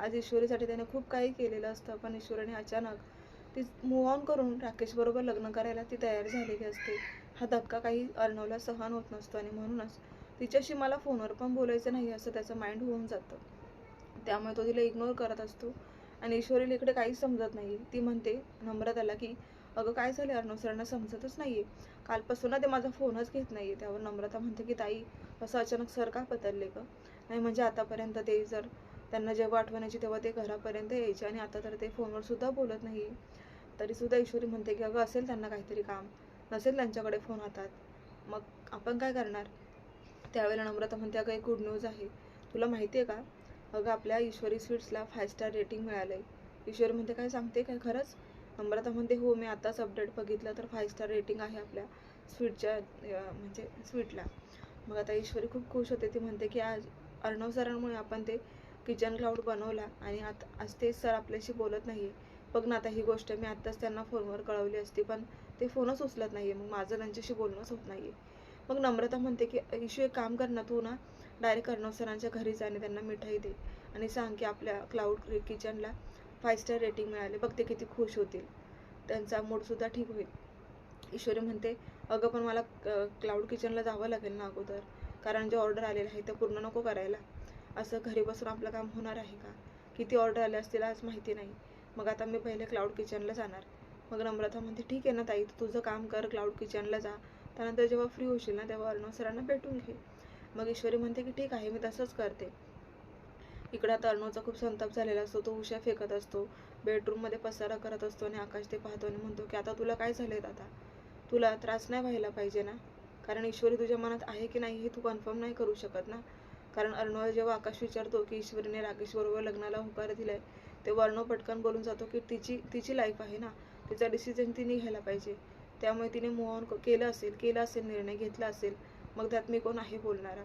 आज ईश्वरीसाठी त्याने खूप काही केलेलं असतं पण ईश्वराने अचानक ती मूव ऑन करून राकेशबरोबर लग्न करायला ती तयार झालेली असते. हा धक्का काही अर्णवला सहन होत नसतो आणि म्हणूनच तिच्याशी मला फोनवर पण बोलायचं नाही असं त्याचं माइंड होऊन जातं. त्यामुळे तो तिला इग्नोर करत असतो आणि ईश्वरीला इकडे काहीच समजत नाही. ती म्हणते नम्रताला की अगं काय झालं? अर्णव सरांना समजतच नाहीये. कालपासून ना ते माझा फोनच घेत नाहीये. त्यावर नम्रता म्हणते की ताई असं अचानक सर का बदलले ग? नाही म्हणजे आतापर्यंत ते जर त्यांना जेव्हा आठवण यायची तेव्हा ते घरापर्यंत यायचे आणि आता तर ते फोनवर सुद्धा बोलत नाही. तरी सुद्धा ईश्वरी म्हणते की अगं असेल त्यांना काहीतरी काम. नसेल त्यांच्याकडे फोन हातात. मग आपण काय करणार? त्यावेळेला नम्रता म्हणते अगं एक गुड न्यूज आहे. तुला माहिती आहे का? अगं आपल्या ईश्वरी स्वीट्सला फाय स्टार रेटिंग मिळालं आहे ईश्वरी म्हणते काय सांगते? काय खरंच? नम्रता म्हणते हो मी आताच अपडेट बघितलं तर फाय स्टार रेटिंग आहे आपल्या स्वीटच्या म्हणजे स्वीटला. मग आता ईश्वरी खूप खुश होते. ती म्हणते की आज अर्णव सरांमुळे आपण ते किचन क्लाउड बनवला आणि आता आज तेच सर आपल्याशी बोलत नाही बघ ना आता ही गोष्ट मी आत्ताच त्यांना फोनवर कळवली असती पण ते फोनच उचलत नाही मग माझं त्यांच्याशी बोलणंच होत नाही मग नम्रता म्हणते की इशू एक काम कर ना तू ना डायरेक्ट अर्णव सरांच्या घरी जा आणि त्यांना मिठाई दे आणि सांग की आपल्या क्लाउड किचनला फाय स्टार रेटिंग मिळाले. बघ ते किती खुश होतील. त्यांचा मूडसुद्धा ठीक होईल. ईश्वरी म्हणते अगं पण मला क्लाउड किचनला जावं लागेल ना अगोदर. कारण जे ऑर्डर आलेलं आहे ते पूर्ण नको करायला. असं घरी बसून आपलं काम होणार आहे का? किती ऑर्डर आल्या असतील आज माहिती नाही. मग आता मी पहिले क्लाउड किचनला जाणार. मग नम्रता म्हणते ठीक आहे ना ताई तू तुझं काम कर क्लाउड किचनला जा. त्यानंतर जेव्हा फ्री होशील ना तेव्हा अर्णव सरांना भेटून घे. मग ईश्वरी म्हणते की ठीक आहे मी तसंच करते. इकडं आता अर्णवचा खूप संताप झालेला असतो तो उशा फेकत असतो. बेडरूममध्ये पसारा करत असतो आणि आकाश ते पाहतो आणि म्हणतो की आता तुला काय झालेत आता तुला त्रास नाही व्हायला पाहिजे ना? कारण ईश्वरी तुझ्या मनात आहे की नाही हे तू कन्फर्म नाही करू शकत ना? कारण अर्णव जेव्हा आकाश विचारतो की ईश्वरीने राकेश बरोबर लग्नाला होकार दिलाय तेव्हा अर्णव पटकन बोलून जातो की तिची तिची लाईफ आहे ना. तिचा डिसिजन तिने घ्यायला पाहिजे. त्यामुळे तिने मोहन केलं असेल केला असेल निर्णय घेतला असेल मग त्यात मी कोण आहे बोलणारा?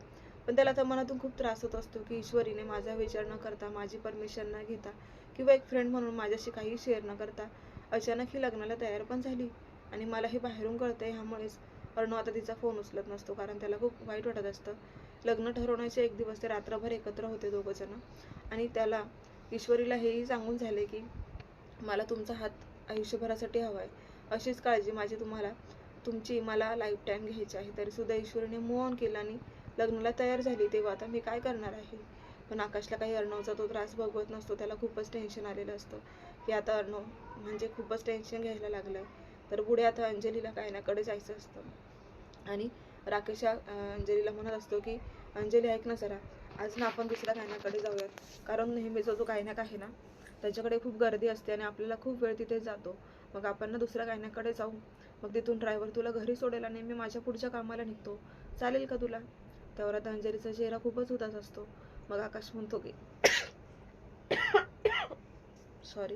पण त्याला तर मनातून खूप त्रास होत असतो की ईश्वरीने माझा विचार न करता माझी परमिशन न घेता किंवा एक फ्रेंड म्हणून माझ्याशी काही शेअर न करता अचानक ही लग्नाला तयार पण झाली. आणि मला हे बाहेरून कळतंय ह्यामुळेच अर्णव आता तिचा फोन उचलत नसतो कारण त्याला खूप वाईट वाटत असतं. लग्न ठरवण्याचे एक दिवस ते रात्रभर एकत्र होते दोघंजण. आणि त्याला ईश्वरीला हेही सांगून झाले की मला तुमचा हात आयुष्यभरासाठी हवा आहे अशीच काळजी माझी तुम्हाला. तुमची मला लाईफ टाईम घ्यायची आहे. तरी सुद्धा ईश्वरीने मूव ऑन केलं आणि लग्नाला तयार झाली. तेव्हा आता मी काय करणार आहे? पण आकाशला काही अर्णवचा तो त्रास बघवत नसतो. त्याला खूपच टेन्शन आलेलं असतं. की आता अर्णव म्हणजे खूपच टेन्शन घ्यायला लागलं आहे तर पुढे आता अंजलीला गायनाकडे जायचं असतं. आणि राकेश अंजलीला म्हणत असतो की अंजली ऐक ना जरा. आज ना आपण दुसऱ्या गायनाकडे जाऊयात. कारण नेहमीचा जो गायनाक आहे ना त्याच्याकडे खूप गर्दी असते आणि आपल्याला खूप वेळ तिथे जातो. मग आपण ना दुसऱ्या गायनाकडे जाऊ. मग तिथून ड्रायव्हर तुला घरी सोडेल आणि मी माझ्या पुढच्या कामाला निघतो. चालेल का तुला? त्यावर आता अंजलीचा चेहरा खूपच उदास असतो. मग आकाश म्हणतो की सॉरी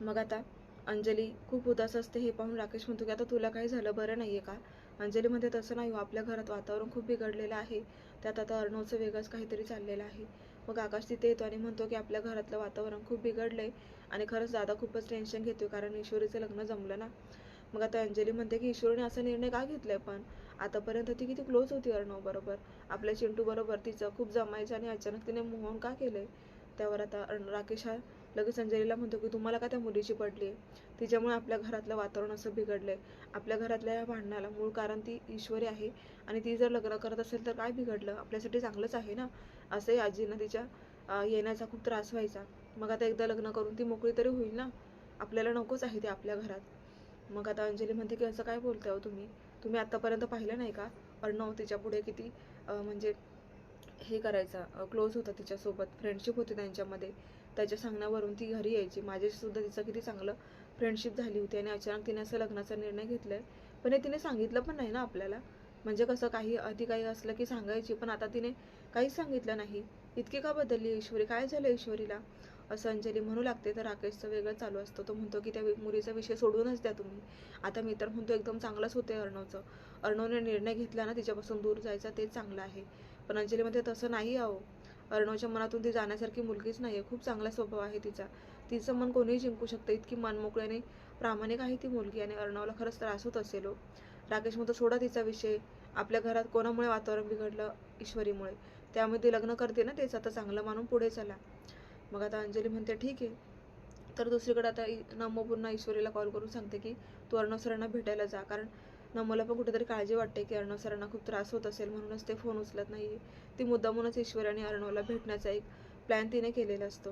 मग आता अंजली खूप उदास असते हे पाहून राकेश म्हणतो की आता तुला काही झालं? बरं नाही आहे का? अंजलीमध्ये तसं नाही हो आपल्या घरात वातावरण खूप बिघडलेलं आहे. त्यात आता अर्णवचं वेगळंच काहीतरी चाललेलं आहे. मग आकाश तिथे येतो आणि म्हणतो की आपल्या घरातलं वातावरण खूप बिघडलंय आणि खरंच दादा खूपच टेन्शन घेतोय कारण ईश्वरीचं लग्न जमलं ना. मग आता अंजली म्हणते की ईश्वरीने असा निर्णय का घेतलाय पण? आतापर्यंत ती किती क्लोज होती अर्णव बरोबर. आपल्या चिंटू बरोबर तिचं खूप जमायचं आणि अचानक तिने मोहन का केलंय? त्यावर आता अर्ण- राकेश हा लगेच अंजलीला म्हणतो की तुम्हाला का त्या मुलीची पडली आहे तिच्यामुळे आपल्या घरातलं वातावरण असं बिघडलंय. आपल्या घरातल्या या भांडणाला मूळ कारण ती ईश्वरी आहे आणि ती जर लग्न करत असेल तर काय बिघडलं? आपल्यासाठी चांगलंच आहे ना? असंही आजीनं तिच्या येण्याचा खूप त्रास व्हायचा. मग आता एकदा लग्न करून ती मोकळी तरी होईल ना? आपल्याला नकोच आहे ते आपल्या घरात. मग आता अंजली म्हणते की असं काय बोलताय हो तुम्ही? तुम्ही आत्तापर्यंत पाहिलं नाही का? अर्णव तिच्या पुढे किती म्हणजे हे करायचा क्लोज होता तिच्यासोबत. फ्रेंडशिप होती त्यांच्यामध्ये. त्याच्या सांगण्यावरून ती घरी यायची. माझ्याशीसुद्धा तिचं किती चांगलं फ्रेंडशिप झाली होती आणि अचानक तिने असं लग्नाचा निर्णय घेतलाय. पण हे तिने सांगितलं पण नाही ना आपल्याला. म्हणजे कसं काही आधी काही असलं की सांगायची पण आता तिने काहीच सांगितलं नाही. इतकी का बदलली ईश्वरी? काय झालं ईश्वरीला? असं अंजली म्हणू लागते. तर राकेशचं वेगळं चालू असतं. तो म्हणतो की त्या मुलीचा विषय सोडूनच द्या तुम्ही. आता मी तर म्हणतो एकदम चांगलंच होते अर्णवचं. अर्णवने निर्णय घेतला ना तिच्यापासून दूर जायचा ते चांगलं आहे. पण अंजलीमध्ये तसं नाही आहो अर्णवच्या मनातून ती जाण्यासारखी मुलगीच नाही आहे खूप चांगला स्वभाव आहे तिचा. तिचं मन कोणीही जिंकू शकतं. इतकी मनमोकळ्याने प्रामाणिक आहे ती मुलगी आणि अर्णवला खरंच त्रास होत असेल हो. राकेश म्हणतो सोडा तिचा विषय. आपल्या घरात कोणामुळे वातावरण बिघडलं? ईश्वरीमुळे. त्यामुळे ती लग्न करते ना तेच. आता चांगलं मानून पुढे चला. मग आता अंजली म्हणते ठीक आहे. तर दुसरीकडे आता नमो पुन्हा ईश्वरीला कॉल करून सांगते की तू अर्णव सरांना भेटायला जा. कारण नमोला पण कुठेतरी काळजी वाटते की अर्णव सरांना खूप त्रास होत असेल म्हणूनच ते फोन उचलत नाही ती मुद्दामूनच ईश्वरी आणि अर्णवला भेटण्याचा एक प्लॅन तिने केलेला असतो.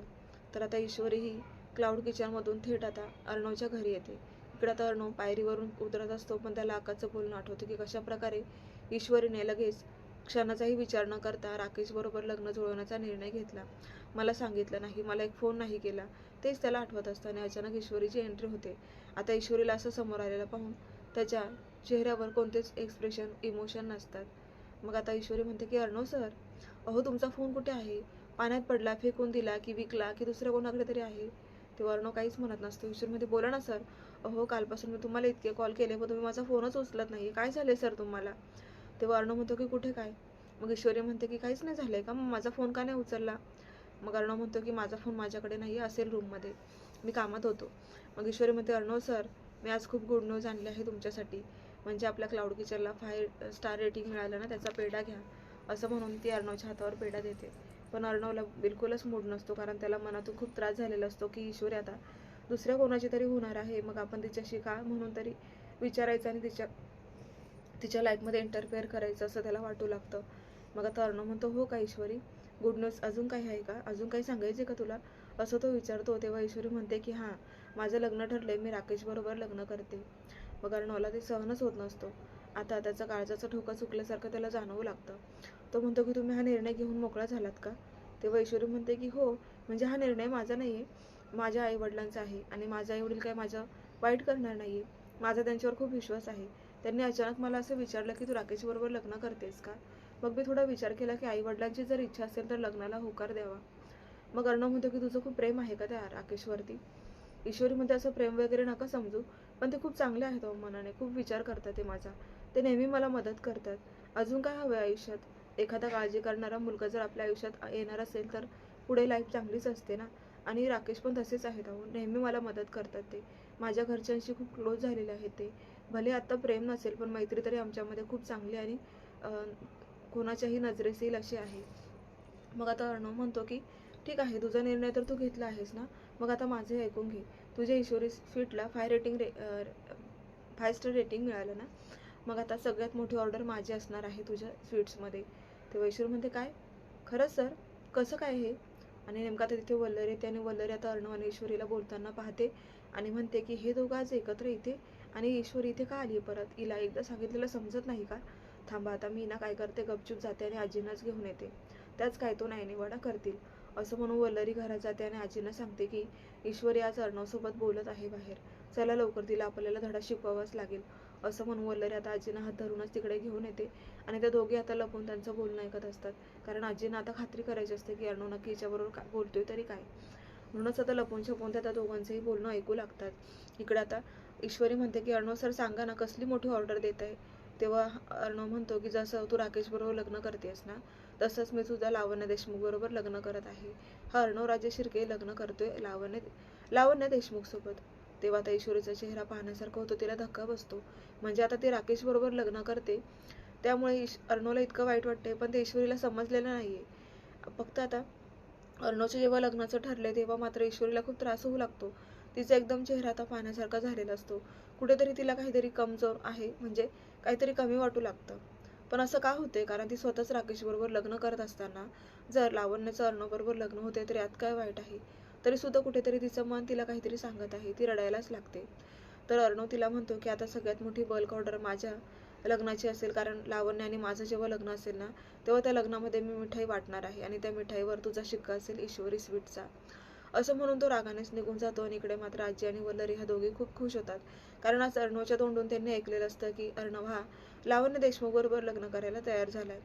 तर आता ईश्वरी ही क्लाउड किचनमधून थेट आता अर्णवच्या घरी येते. इकडे आता अर्णव पायरीवरून उतरत असतो पण त्याला आकाचं बोलणं आठवतं की कशाप्रकारे ईश्वरीने लगेच क्षणाचाही विचार न करता राकेशबरोबर लग्न जुळवण्याचा निर्णय घेतला. मला सांगितलं नाही मला एक फोन नाही केला. तेच त्याला आठवत असतं आणि अचानक ईश्वरीची एंट्री होते. आता ईश्वरीला असं समोर आलेलं पाहून त्याच्या चेहऱ्यावर कोणतेच एक्सप्रेशन इमोशन नसतात. मग आता ईश्वरी म्हणते की अर्णव सर अहो तुमचा फोन कुठे आहे? पाण्यात पडला फेकून दिला की विकला की दुसऱ्या कोणाकडे तरी आहे? तेव्हा अर्णव काहीच म्हणत नसतो. ईश्वरी म्हणते बोला ना सर अहो कालपासून मी तुम्हाला इतके कॉल केले पण तुम्ही माझा फोनच उचलत नाही काय झाले सर तुम्हाला? तेव्हा अर्णव म्हणतो की कुठे काय? मग ईश्वरी म्हणते की काहीच नाही झालंय का? मग माझा फोन का नाही उचलला? मग अर्णव म्हणतो की माझा फोन माझ्याकडे नाही असेल रूममध्ये मी कामात होतो. मग ईश्वरी म्हणते अर्णव सर मी आज खूप गुड न्यूज आणली आहे तुमच्यासाठी. म्हणजे आपल्या क्लाउड किचनला फाय स्टार रेटिंग मिळालं ना त्याचा पेढा घ्या. असं म्हणून ती अर्णवच्या हातावर पेढा देते. पण अर्णवला बिलकुलच मूड नसतो कारण त्याला मनातून खूप त्रास झालेला असतो की ईश्वरी आता दुसऱ्या कोणाची तरी होणार आहे मग आपण तिच्याशी का? म्हणून तरी विचारायचं आणि तिच्या तिच्या लाईफमध्ये इंटरफेअर करायचं असं त्याला वाटू लागतं. मग आता अर्णव म्हणतो हो का ईश्वरी? गुड न्यूज अजून काही आहे का? अजून काही सांगायचे का तुला? असं तो विचारतो तेव्हा ईश्वरी म्हणते की हां माझं लग्न ठरलंय मी राकेशबरोबर लग्न करते. मग मला ते सहनच होत नसतो. आता त्याचा काळजाचा ठोका चुकल्यासारखं त्याला जाणवू लागतं. तो म्हणतो की तुम्ही हा निर्णय घेऊन मोकळा झालात का? तेव्हा ईश्वरी म्हणते की हो म्हणजे हा निर्णय माझा नाही आहे माझ्या आईवडिलांचा आहे आणि माझे आईवडील काय माझं वाईट करणार नाही आहे माझा त्यांच्यावर खूप विश्वास आहे. त्यांनी अचानक मला असं विचारलं की तू राकेशबरोबर लग्न करतेस का? मग मी थोडा विचार केला की आईवडिलांची जर इच्छा असेल तर लग्नाला होकार द्यावा. मग अर्णव म्हणतो की तुझं खूप प्रेम आहे का त्या राकेशवरती? ईश्वरी म्हणते असं प्रेम वगैरे नका समजू. पण ते खूप चांगले आहेत अहो मनाने खूप विचार करतात ते माझा. ते नेहमी मला मदत करतात. अजून काय हवं आयुष्यात? एखादा काळजी करणारा मुलगा जर आपल्या आयुष्यात येणार असेल तर पुढे लाईफ चांगलीच असते ना? आणि राकेश पण तसेच आहेत अहो. नेहमी मला मदत करतात ते. माझ्या घरच्यांशी खूप क्लोज झालेले आहेत ते. भले आत्ता प्रेम नसेल पण मैत्री तरी आमच्यामध्ये खूप चांगली आणि कोणाच्याही नजरेस येईल अशी आहे. मग आता अर्णव म्हणतो की ठीक आहे तुझा निर्णय तर तू घेतला आहेस ना? मग आता माझे ऐकून घे. तुझ्या ईश्वरी स्वीटला फाय रेटिंग रे फाय स्टार रेटिंग मिळालं ना मग आता सगळ्यात मोठी ऑर्डर माझी असणार आहे तुझ्या स्वीट्समध्ये ते ईश्वरी म्हणते काय? खरंच सर कसं काय हे? आणि नेमका आता तिथे वल्लरी येते आणि वल्लरी आता अर्णव आणि ईश्वरीला बोलताना पाहते आणि म्हणते की हे दोघं आज एकत्र इथे आणि ईश्वरी इथे का आली आहे परत? हिला एकदा सांगितलेलं समजत नाही का? थांबा आता मी ना काय करते गपचूप जाते आणि आजींनाच घेऊन येते. त्याच काय तो नाही निवाडा करतील. असं म्हणून वल्लरी घरात जाते आणि आजीनं सांगते की ईश्वरी आज अर्णवसोबत बोलत आहे बाहेर. चला लवकर तिला आपल्याला धडा शिकवावाच लागेल. असं म्हणून वल्लरी आता आजीनं हात धरूनच तिकडे घेऊन येते आणि त्या दोघे आता लपून त्यांचं बोलणं ऐकत असतात. कारण आजीनं आता खात्री करायची असते की अर्णव नक्की हिच्याबरोबर काय बोलतोय तरी काय. म्हणूनच आता लपून छपून त्या त्या दोघांचंही बोलणं ऐकू लागतात. इकडे आता ईश्वरी म्हणते की अर्णव सर सांगा ना कसली मोठी ऑर्डर देत आहे तेव्हा अर्णव म्हणतो की जसं तू राकेश बरोबर लग्न करतेस ना तसंच मी तुझा लावण्य देशमुख बरोबर लग्न करत आहे. हा अर्णव राजे शिर्के लग्न करतोय लावण्य लावण्य देशमुख सोबत. तेव्हा आता ईश्वरीचा चेहरा पाहण्यासारखा होतो तिला धक्का बसतो. म्हणजे आता ती राकेश बरोबर लग्न करते. त्यामुळे अर्णवला इतकं वाईट वाटते पण ते ईश्वरीला समजलेलं नाहीये. फक्त आता अर्णवचे जेव्हा लग्नाचं ठरले तेव्हा मात्र ईश्वरीला खूप त्रास होऊ लागतो. तिचा एकदम चेहरा आता पाहण्यासारखा झालेला असतो. कुठेतरी तिला काहीतरी कमजोर आहे म्हणजे काहीतरी कमी वाटू लागतं. पण असं का होते कारण ती स्वतःच राकेश बरोबर लग्न करत असताना जर लावण्याचं अर्णवबरोबर लग्न होते तर यात काय वाईट आहे? तरी सुद्धा कुठेतरी तिचं मन तिला काहीतरी सांगत आहे ती रडायलाच लागते. तर अर्णव तिला म्हणतो की आता सगळ्यात मोठी बल्क ऑर्डर माझ्या लग्नाची असेल कारण लावण्य आणि माझं जेव्हा लग्न असेल ना तेव्हा त्या लग्नामध्ये मी मिठाई वाटणार आहे आणि त्या मिठाईवर तुझा शिक्का असेल ईश्वरी स्वीटचा. असं म्हणून तो रागानेच निघून जातो आणि इकडे मात्र आजी आणि वल्लरी ह्या दोघी खूप खुश होतात. कारण आज अर्णवच्या तोंडून त्यांनी ऐकलेलं असतं की अर्णव हा लावण्य देशमुखबरोबर लग्न करायला तयार झालाय.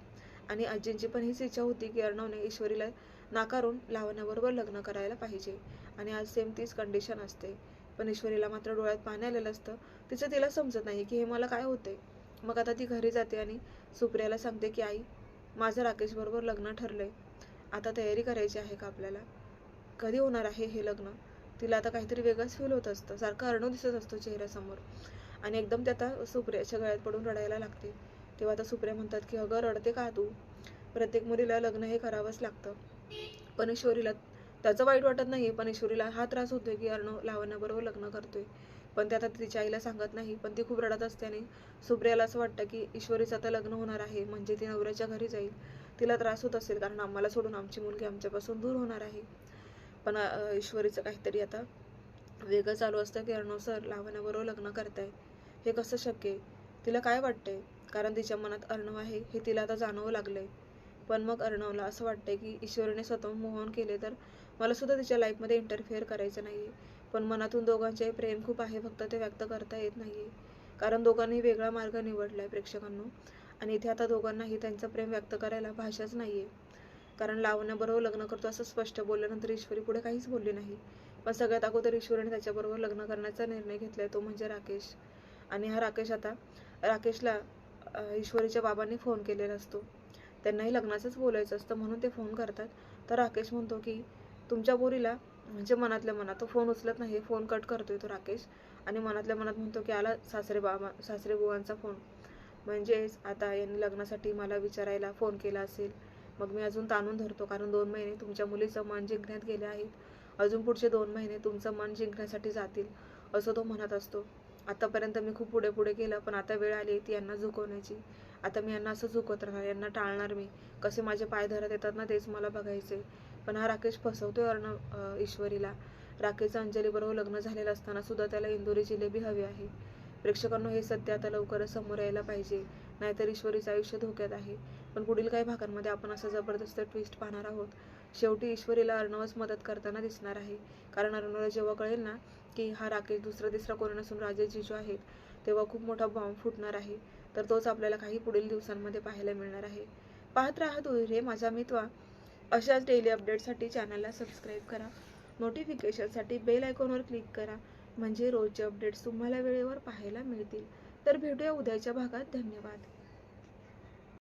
आणि आजींची पण हीच इच्छा होती की अर्णवने ईश्वरीला नाकारून लावण्याबरोबर लग्न करायला पाहिजे. आणि आज सेम तीच कंडिशन असते. पण ईश्वरीला मात्र डोळ्यात पाणी आलेलं असतं. तिचं तिला समजत नाही की हे मला काय होते मग आता ती घरी जाते आणि सुप्रियाला सांगते की आई माझं राकेशबरोबर लग्न ठरलंय. आता तयारी करायची आहे का आपल्याला? कधी होणार आहे हे लग्न? तिला आता काहीतरी वेगळंच फील होत असतं. सारखं अर्णव दिसत असतो चेहऱ्यासमोर. आणि एकदम ते आता सुप्रियाच्या गळ्यात पडून रडायला लागते. तेव्हा आता सुप्रिया म्हणतात की अगं रडते का तू? प्रत्येक मुलीला लग्न हे करावंच लागतं. पण ईश्वरीला त्याचं वाईट वाटत नाही पण ईश्वरीला हा त्रास होतोय की अर्णव लावण्याबरोबर लग्न करतोय. पण ते आता तिच्या आईला सांगत नाही पण ती खूप रडत असते आणि सुप्रियाला असं वाटतं की ईश्वरीचं आता लग्न होणार आहे म्हणजे ती नवऱ्याच्या घरी जाईल. तिला त्रास होत असेल कारण आम्हाला सोडून आमची मुलगी आमच्यापासून दूर होणार आहे. पण ईश्वरीचं काहीतरी आता वेगळं चालू असतं की अर्णव सर लावण्याबरोबर लग्न करताय. हे कसं शक्य तिला काय वाटते कारण तिच्या मनात अर्णव आहे हे तिला आता जाणवं लागले पण मग अर्णवला असं वाटतंय की ईश्वरीने स्वतः मोहन केले तर मला सुद्धा तिच्या लाईफमध्ये इंटरफेअर करायचं नाही पण मनातून दोघांचे प्रेम खूप आहे फक्त ते व्यक्त करता येत नाही कारण दोघांनी वेगळा मार्ग निवडला आहे प्रेक्षकांनो. आणि इथे आता दोघांनाही त्यांचं प्रेम व्यक्त करायला भाषाच नाही आहे कारण लावण्याबरोबर लग्न करतो असं स्पष्ट बोलल्यानंतर ईश्वरी पुढे काहीच बोलली नाही. पण सगळ्यात अगोदर ईश्वरीने त्याच्याबरोबर लग्न करण्याचा निर्णय घेतलाय तो म्हणजे राकेश. आणि हा राकेश आता राकेशला ईश्वरीच्या बाबांनी फोन केलेला असतो. त्यांनाही लग्नाचंच बोलायचं असतं म्हणून ते फोन करतात. तर राकेश म्हणतो की तुमच्या पोरीला म्हणजे मनातल्या मनात तो फोन उचलत नाही फोन कट करतोय तो राकेश. आणि मनातल्या मनात म्हणतो की आला सासरे बाबा सासरे बुवांचा फोन म्हणजेच आता यांनी लग्नासाठी मला विचारायला फोन केला असेल. मग मी अजून ताणून धरतो कारण दोन महिने तुमच्या मुलीचं मन जिंकण्यात गेले आहेत अजून पुढचे दोन महिने तुमचं मन जिंकण्यासाठी जातील असं तो म्हणत असतो. आतापर्यंत मी खूप पुढे पुढे केलं पण आता वेळ आली ती यांना झुकवण्याची. आता मी यांना असं झुकवत राहणार यांना टाळणार मी. कसे माझे पाय धरत येतात ना तेच मला बघायचे पण हा राकेश फसवतोय अर्णव ईश्वरीला. राकेशचं अंजलीबरोबर लग्न झालेलं असताना सुद्धा त्याला इंदोरी जिलेबी हवी आहे. प्रेक्षकांनो हे सत्य आता लवकरच समोर यायला पाहिजे. नाहीतर ईश्वरीचं आयुष्य धोक्यात आहे. पण पुढील काही भागांमध्ये आपण असं जबरदस्त ट्विस्ट पाहणार आहोत. शेवटी ईश्वरीला अर्णवच मदत करताना दिसणार आहे. कारण अर्णवला जेव्हा कळेल ना की हा राकेश दुसरा तिसरा कोणी नसून राजे जिजू आहेत तेव्हा खूप मोठा बॉम्ब फुटणार आहे. तर तोच आपल्याला काही पुढील दिवसांमध्ये पाहायला मिळणार आहे. पाहत राहा दूर रे माझा मित्वा. अशाच डेली अपडेटसाठी चॅनलला सबस्क्राईब करा. नोटिफिकेशनसाठी बेल आयकॉनवर क्लिक करा. म्हणजे रोजचे अपडेट्स तुम्हाला वेळेवर पाहायला मिळतील. तर भेटूया उद्याच्या भागात. धन्यवाद.